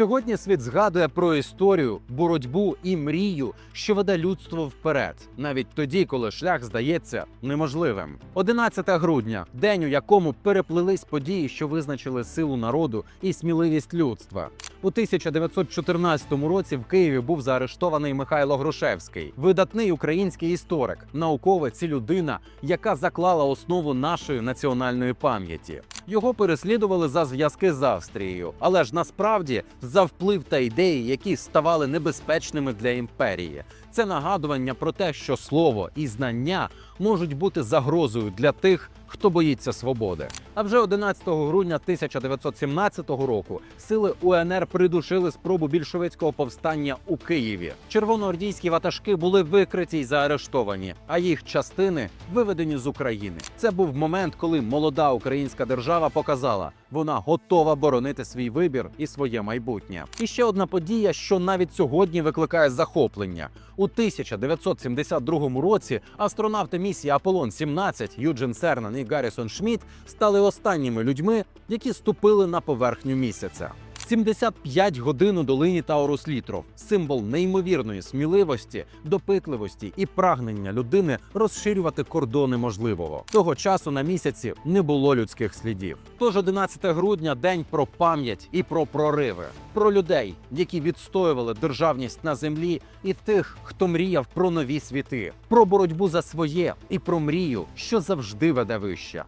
Сьогодні світ згадує про історію, боротьбу і мрію, що веде людство вперед, навіть тоді, коли шлях здається неможливим. 11 грудня, день, у якому переплились події, що визначили силу народу і сміливість людства. У 1914 році в Києві був заарештований Михайло Грушевський, видатний український історик, науковець і людина, яка заклала основу нашої національної пам'яті. Його переслідували за зв'язки з Австрією, але ж насправді за вплив та ідеї, які ставали небезпечними для імперії. Це нагадування про те, що слово і знання можуть бути загрозою для тих, хто боїться свободи. А вже 11 грудня 1917 року сили УНР придушили спробу більшовицького повстання у Києві. Червоноордійські ватажки були викриті й заарештовані, а їх частини виведені з України. Це був момент, коли молода українська держава показала, вона готова боронити свій вибір і своє майбутнє. І ще одна подія, що навіть сьогодні викликає захоплення. У 1972 році астронавти місії Аполлон 17 Юджин Сернан і Гаррісон Шмідт стали останніми людьми, які ступили на поверхню місяця. 75 годин у долині Таурус Літров символ неймовірної сміливості, допитливості і прагнення людини розширювати кордони можливого. Того часу на місяці не було людських слідів. Тож 11 грудня день про пам'ять і про прориви, про людей, які відстоювали державність на землі, і тих, хто мріяв про нові світи, про боротьбу за своє і про мрію, що завжди веде вище.